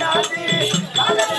காதே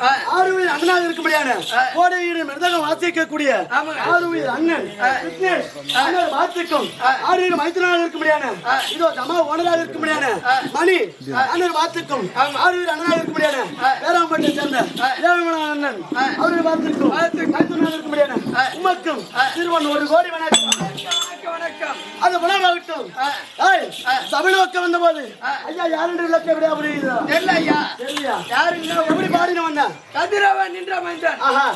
ஆ. ஆறுவீர் அண்ணனாக இருக்கும்படியான. கோடையீடு மிருதகம் வாசிக்கக்கூடிய. ஆறுவீர் அண்ணன் விக்னேஷ் பாத்துக்கும் ஆ. ஆறுவீர் மைத்திரனாக இருக்கும்படியான. இதோ ஜமா ஓனராக இருக்கும்படியான. மணி பாத்துக்கும் ஆமா. ஆறுவீர் அண்ணனாக இருக்கும்படியான. பேராம்பட்டை சேர்ந்த. ஏழுமலை அண்ணன். அவர்கள் பாத்துக்கும். மைத்திரனாக இருக்கும்படியான. உமக்கும். திருவன் ஒரு கோடி வணக்கம் அது உணவாகட்டும். ஐயா யாருன்ற புரியுதா தெரியல ஐயா யாரு எப்படி பாடின வந்தேன் கதிரவன் நின்ற.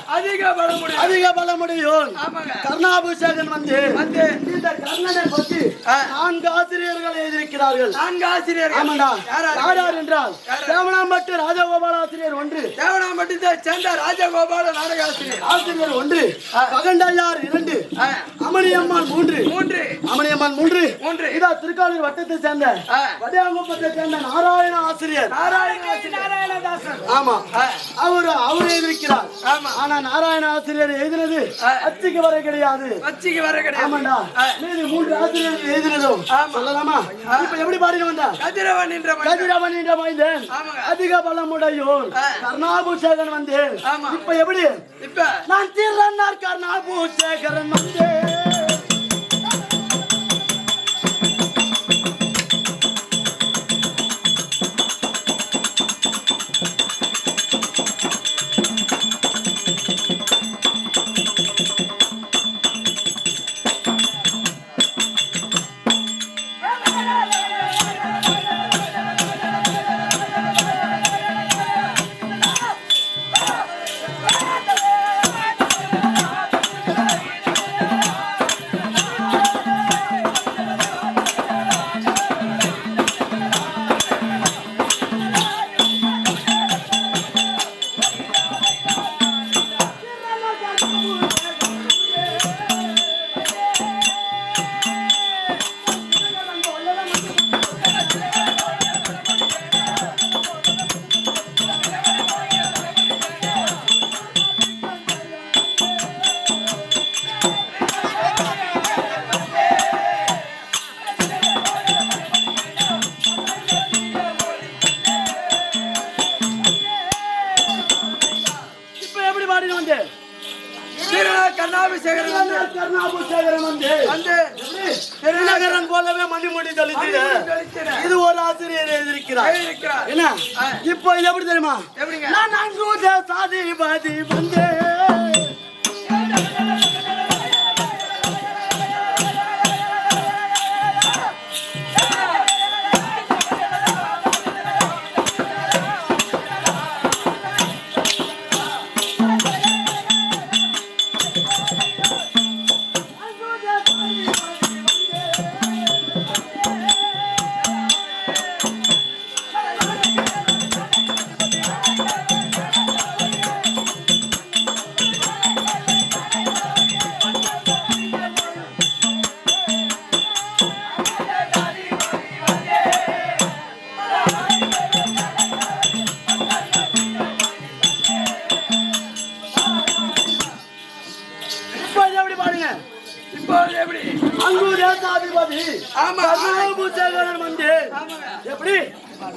அதிக பலமுடைய அதிக பல முடியும் ஆமாங்க. கர்ணாபிஷேகன் வந்து வந்து. இந்த கர்ணனை பற்றி. நான்கு ஆசிரியர்கள் எழுதியிருக்கிறார்கள். நான்கு ஆசிரியர்கள். ஆமாண்டா. யார் யார் யார் என்றால்? தேவனாம்பட்டு ராஜகோபால ஆசிரியர் ஒன்று. தேவனாம்பட்டித்தை சேர்ந்த ராஜகோபால நாடக ஆசிரியர். ஆசிரியர் ஒன்று. ஆ. பகண்டாயார் இரண்டு. ஆ. அமணியம்மாள் மூன்று. மூன்று. அமணியம்மாள் மூன்று. மூன்று. இதா திருக்காலூர் வட்டத்தை சேர்ந்த ஆ. வடியாங்குப்பத்தை சேர்ந்த நாராயண ஆசிரியர். நாராயண நாராயணதாசன். ஆமா. அவர் அவர் எழுதியிருக்கிறார் ஆமா. ஆனா நாராயண ஆசிரியர் எழுதினது. அச்சுக்கு வரை கிடையாது. வச்சிக்கு வர ஆமாண்டா. கிடையாது மீதி மூன்று ஆசிரியர் எழுதினதும். சொல்லலாமா? இப்ப எப்படி பாடின வந்தா? கதிரவன் மைந்தன் கதிரவன் என்ற மைந்தன். அதிக பலமுடையோன். ஆ. கர்ணாபூஷேகன் வந்தேன். இப்ப எப்படி? இப்ப? நான் திறனார் கர்ணாபூஷேகரன் வந்தேன்.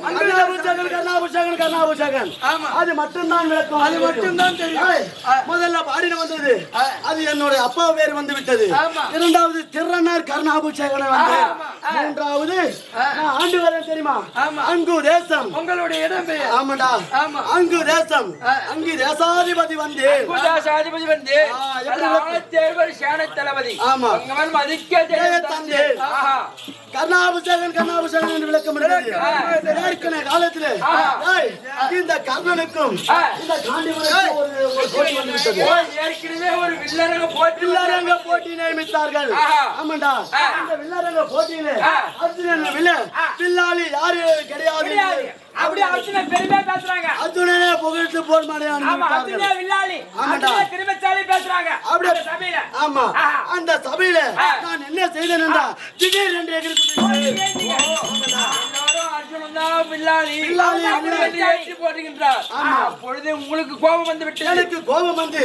கர்ணாபுஷகன் கர்ணாபுஷகன் கர்ணாபுஷகன் ஆமா. அது மட்டும்தான் விளக்கம் அது மட்டும்தான் தெரியும். ஏய், முதல்ல பாடின வந்தது ஆ. அது என்னுடைய அப்பா பேர் வந்து விட்டது. இரண்டாவது திறனார் கர்ணாபுஷகனை வந்து. மூன்றாவது ஆண்டு வரேன் தெரியுமா. அங்கு தேசம் உங்களுடைய இடம் ஆமாடா ஆமா. அங்கு தேசம். அங்கு தேசாதிபதி வந்து குண்டாசாதிபதி வந்து சேனை தளபதி ஆமா. மதிக்க கர்ணாபிஷேகன் என்று விளக்கம். ஏற்கனவே காலத்திலே இந்த கர்ணனுக்கும். இந்த காண்டிமனுக்கும் ஒரு போட்டி ஏற்கனவே ஒரு வில்லரங்க போட்டி வில்லரங்க போட்டி நியமித்தார்கள். ஆமாண்டா. இந்த வில்லரங்க போட்டியிலே. அர்ஜுனன் வில்ல வில்லாளி யாரு கிடையாது. அப்படி பெருமையா பேசுறாங்க. அர்ஜுனனே புகழ்த்து போர் மாடி ஆமா அர்ஜுன வில்லாளி. ஆமாடா. திருமச்சாலி பேசுறாங்க. அப்படியே. அந்த சபையில. ஆமா. அந்த சபையில. நான் என்ன செய்தேன் என்றா திடீர் என்று எகிரி. அப்பொழுது உங்களுக்கு கோபம் வந்து விட்டது. எனக்கு கோபம் வந்து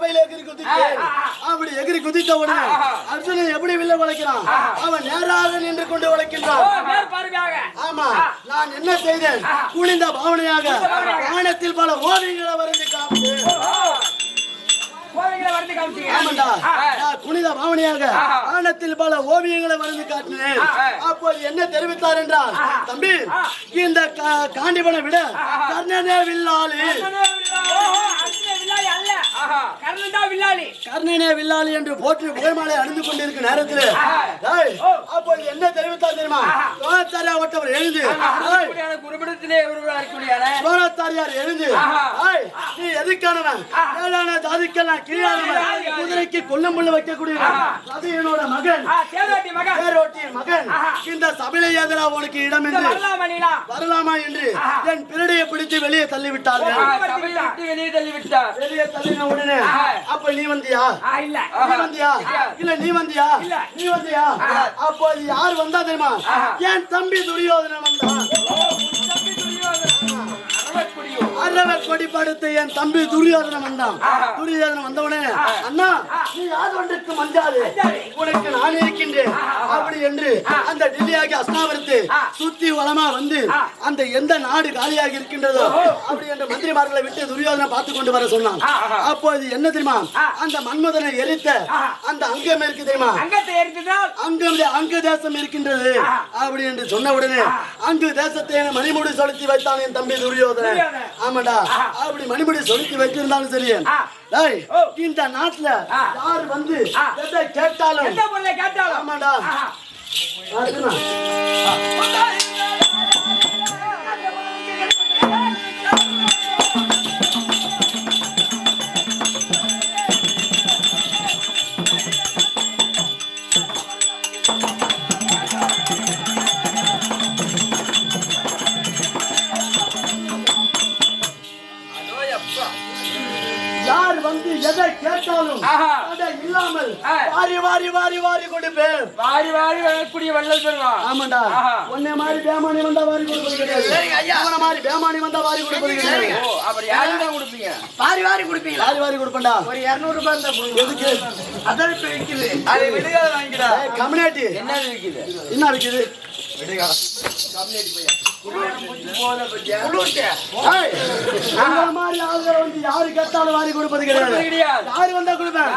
சபையில எகிரி குதித்தேன். அப்படி எகிரி குதித்த உடனே. அர்ஜுனன் எப்படி வில்ல வளைக்கிறான்? அவன் நேராக நின்று கொண்டு பார்வையாக. ஆமா நான் என்ன செய்தேன்? குனிந்த பாவனையாக வானத்தில் பல ஓவியங்களை வரைந்து காமித்தேன் காமிச்சீங்க ஆமாண்டா. நான் புனித பாவனையாக ஆஹா. வானத்தில் பல ஓவியங்களை வரைந்து காட்டினேன். அப்போது என்ன தெரிவித்தார் என்றால் தம்பி இந்த காண்டிபனை விட கர்ணனே வில்லாளி. கர்ணன் வில்லாளி. என்று போற்றி புகழ்மாலை அணிந்து கொண்டிருக்கும் நேரத்தில். ஏய், அப்போது என்ன தெரிவித்தார் தெரியுமா? எழுந்து இப்படியான குருபிடத்திலே துரோணாச்சாரியார் எழுந்து. நீ எதுக்கானவன்? ஏழான ஜாதிக்கெல்லாம் கீழானவன். குதிரைக்கு கொல்லும் முள்ள வைக்கக்கூடியவன் சதியனோட மகன். ஆ, தேரோட்டி மகன். மகன். இந்த சபையில எதிரா உனக்கு இடம் என்று? வரலாமா என்று? என் பிறடையை பிடித்து வெளியே விட்டு வெளியே தள்ளி விட்டார் வெளியே தள்ளின உடனே அப்ப நீ வந்தியா? இல்ல. நீ வந்தியா? இல்ல நீ வந்தியா. நீ வந்தியா? அப்போது யார் வந்தா தெரியுமா? என் தம்பி துரியோதனன் வந்தான். அரவர் கொடி படுத்து என் தம்பி துரியோதனன் வந்தான். துரியோதனன் வந்த உடனே அண்ணா நீ யார் ஒன்றுக்கு மஞ்சாது உனக்கு நான் இருக்கின்றேன். அப்படி என்று அந்த டெல்லியாகி அஸ்னாவரத்து சுத்தி வளமா வந்து அந்த எந்த நாடு காலியாக இருக்கின்றதோ? அப்படி என்ற மந்திரிமார்களை விட்டு துரியோதனை பார்த்து கொண்டு வர சொன்னான். அப்போது என்ன தெரியுமா? அந்த மன்மதனை எரித்த அந்த அங்கம் இருக்கு தெரியுமா? எரித்ததால்? அங்கு தேசம் இருக்கின்றது. அப்படி என்று சொன்ன உடனே அங்கு தேசத்தை மணிமுடி சொலுத்தி வைத்தான் என் தம்பி துரியோதனன். ஆமாடா. அப்படி மணிமுடி சொலுத்தி வைத்திருந்தாலும் சரி. இந்த நாட்டுல யார் வந்து எதை கேட்டாலும்? கேட்டாலும்? ஆமாடா. வரக்கூடிய வள்ளல் பெறுவான் ஆமாண்டா ஆஹா. உன்னை மாதிரி பேமானி வந்தா வாரி கொடுப்பது கிடையாது இவனை மாதிரி பேமானி வந்தா வாரி கொடுப்பது கிடையாது ஓ அப்படி யாருக்கு தான் கொடுப்பீங்க வாரி வாரி கொடுப்பீங்களா வாரி வாரி கொடுப்பேன்டா ஒரு இருநூறு ரூபாய் இருந்தா கொடுங்க. எதுக்கு அதான் இப்ப விக்குது அதை விடுகால வாங்கிடா கம்யூனிட்டி என்ன இருக்குது என்ன இருக்குது மாதிரி ஆளுங்க வந்து யாரு கேட்டாலும் வாரி கொடுப்பது கிடையாது. யாரு வந்தா கொடுப்பேன்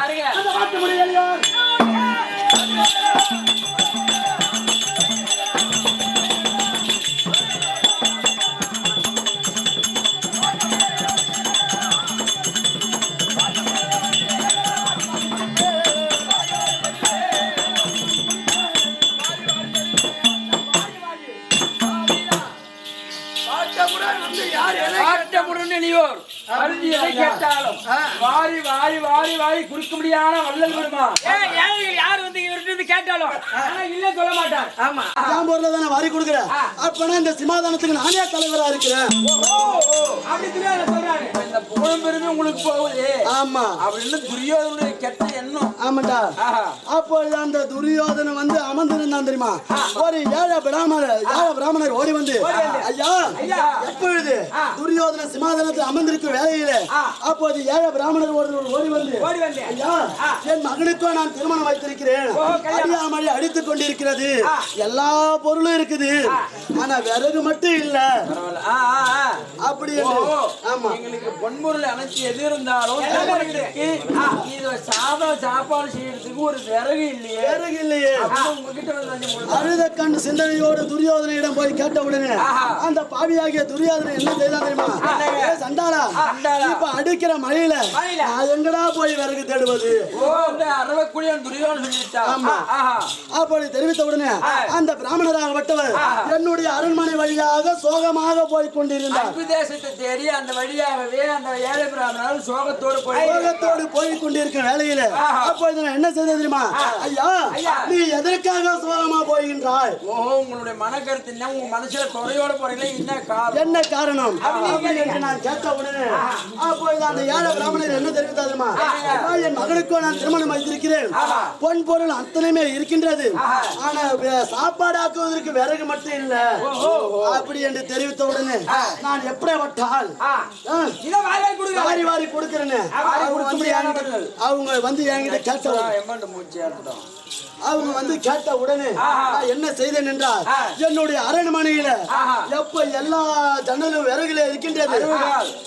எதை கேட்டாலும் வாரி வாரி வாரி வாரி குடிக்க முடியாத வள்ளல் பெருமான் யார் வந்து இவர்கிட்ட கேட்டாலும் ஆனா இல்ல சொல்ல மாட்டார். ஆமா. என் பொருளை தானே வாரி கொடுக்குற? அப்பனா இந்த சிமாதானத்துக்கு நானே தலைவரா இருக்கிறேன். அப்படி தெரியாத சொல்றாரு. இந்த புகழும் பெருமை உங்களுக்கு போகுது. ஆமா. அப்படின்னு துரியோதனுடைய கெட்ட எண்ணம். அந்த துரியோதனன் வந்து அமர்ந்திருந்தான் தெரியுமா? ஒரு ஏழை பிராமணர் ஏழை பிராமணர் ஓடி வந்து ஐயா ஐயா. எப்பொழுது துரியோதன சிமாதானத்தில் அமர்ந்திருக்கும் வேலையிலே அப்போது ஏழை பிராமணர் ஒருவர் ஓடி வந்து ஓடி வந்து. ஐயா என் மகனுக்கும் நான் திருமணம் வைத்திருக்கிறேன். அடியாமழை அடித்துக் கொண்டிருக்கிறது. எல்லா பொருளும் இருக்குது. ஆனா விறகு மட்டும் இல்ல. அப்படி. ஆமா. எங்களுக்கு பொன்முருள் அனைத்து எது இருந்தாலும் சாதம் சாப்பாடு செய்யறதுக்கு ஒரு விறகு இல்லையே. விறகு இல்லையே. அழுத கண் சிந்தனையோடு துரியோதனையிடம் போய் கேட்ட உடனே. அந்த பாவியாகிய துரியோதனை என்ன செய்தான் தெரியுமா? சண்டாளா. இப்ப அடிக்கிற மழையில. நான் எங்கடா போய் விறகு தேடுவது? அப்படி தெரிவித்த உடனே அந்த பிராமணராகப்பட்டவர் என்னுடைய அரண்மனை வழியாக சோகமாக போய் கொண்டிருந்தார். தேசத்தை தேடி அந்த வழியாகவே அந்த ஏழை பிராமணர் சோகத்தோடு போய் சோகத்தோடு போய் கொண்டிருக்க வேலையில. அப்பொழுது நான் என்ன செய்தேன் தெரியுமா? ஐயா. நீ எதற்காக சோகமா போகின்றாய்? உங்களுடைய மனக்கருத்து என்ன? உங்க மனசுல குறையோட போறீங்களே என்ன காரணம்? என்ன காரணம்? நான் கேட்ட உடனே அப்பொழுது அந்த ஏழை பிராமணர் என்ன தெரிவித்தார் தெரியுமா? என் மகனுக்கோ நான் திருமணம் வைத்திருக்கிறேன் பொன் பொருள் அத்தனையுமே இருக்கின்றது. ஆனா சாப்பாடு ஆக்குவதற்கு விறகு மட்டும் இல்ல. அப்படி என்று தெரிவித்த உடனே நான் எப்படி வட்டால் வாரி வாரி கொடுக்கிறேன்னு வாரி அவங்க வந்து என்கிட்ட கேட்டா எம்எல்ஏ மூச்சு ஏற்படும் அவங்க வந்து கேட்ட உடனே. நான் என்ன செய்தேன் என்றால். என்னுடைய அரண்மனையில. எப்ப எல்லா ஜன்னலும் விறகுல இருக்கின்றது.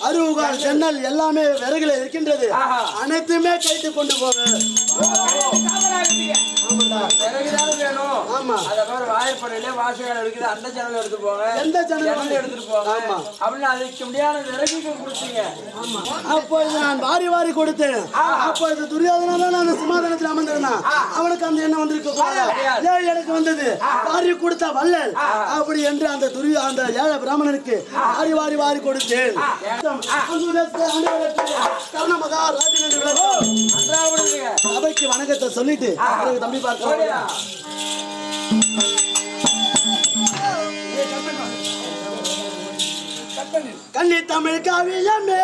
அறுவுகால் ஜன்னல் எல்லாமே விறகுல இருக்கின்றது. அனைத்துமே கைத்து கொண்டு கொடுத்தீங்க. அப்பொழுது நான் வாரி வாரி கொடுத்தேன். அப்பொழுது துரியோதனா தான் அந்த சிம்மாதனத்தில் அமர்ந்திருந்தான். அவனுக்கு அந்த எண்ணம் வந்திருக்க கூடாதா எனக்கு வந்தது. வாரி கொடுத்த வள்ளல் அப்படி என்று அந்த துரியோ அந்த ஏழை பிராமணனுக்கு வாரி வாரி வாரி கொடுத்தேன். சபைக்கு வணக்கத்தை சொல்லிட்டு தம்பி பார்க்கலாம் கன்னி தமிழ் காவியமே.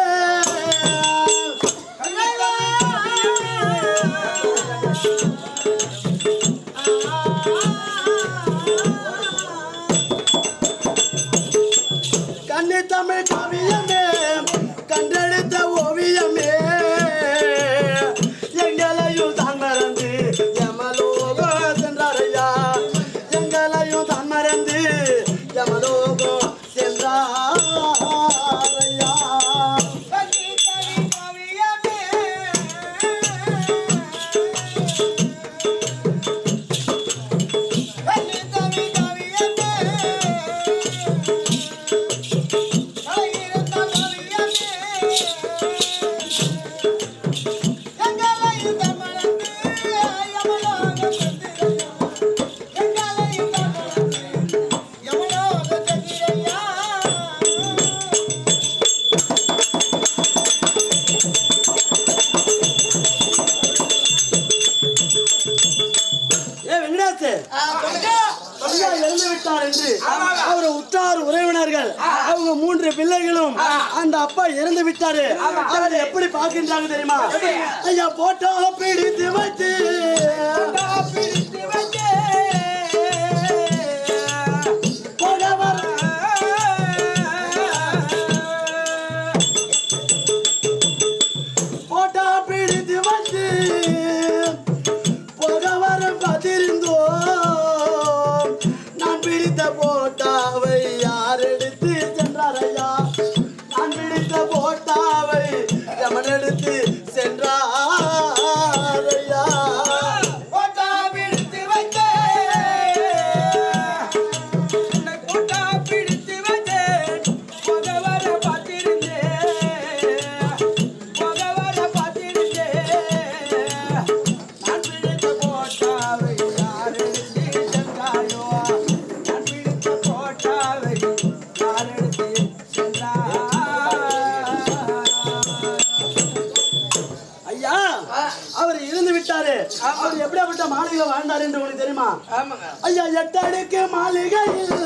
ஐயா எட்டடுக்கு மாளிகையில்.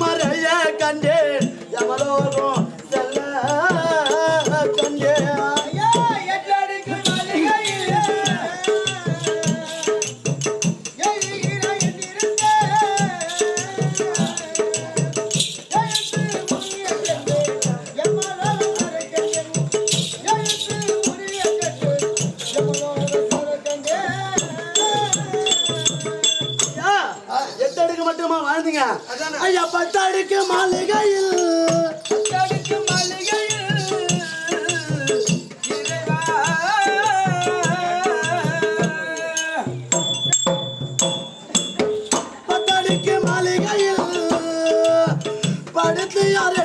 மறைய கண்டேன் யமலோகம் மாளிகையில் படுத்து யார்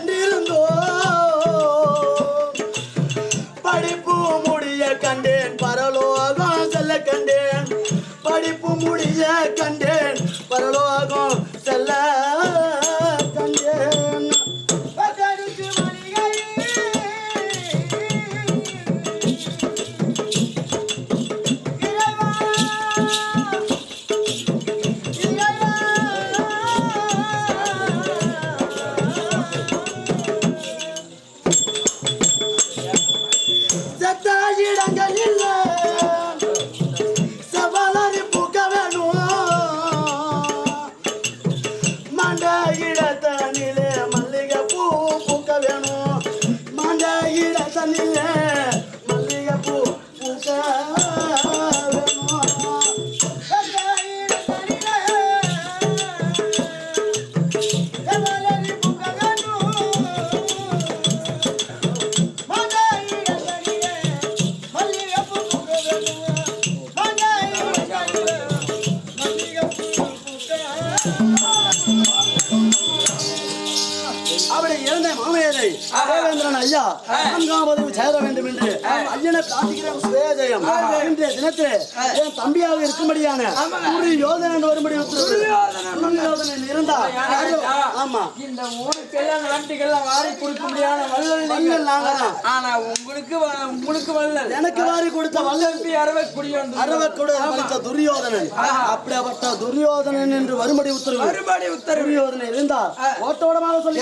செத்த அப்படி இருந்த மாமையரை தேவேந்திரன் ஐயா நான்காவது சேர வேண்டும் என்று ஐயனை பிரார்த்திக்கிறேன் சுவேஜயம் இன்றைய தினத்திலே என் தம்பியாக இருக்கும்படியான ஒரு யோதனன் வரும்படி துரியோதனன் இருந்தால் ஆமா இந்த ஊருக்கெல்லாம் நாட்டுக்கெல்லாம் வாரி கொடுக்க முடியாத வள்ளல் வள்ளல் நீங்கள். நாங்க தான். ஆனா உங்களுக்கு உங்களுக்கு வள்ளல். எனக்கு வாரி கொடுத்த வல்லல் தம்பி அறவைக்குடி படித்த துரியோதனன். அப்படிப்பட்ட துரியோதனன் என்று வரும்படி உத்தரவு மறுபடி உத்தரவு. துரியோதனன் இருந்தால் ஓட்டோடமாக சொல்லி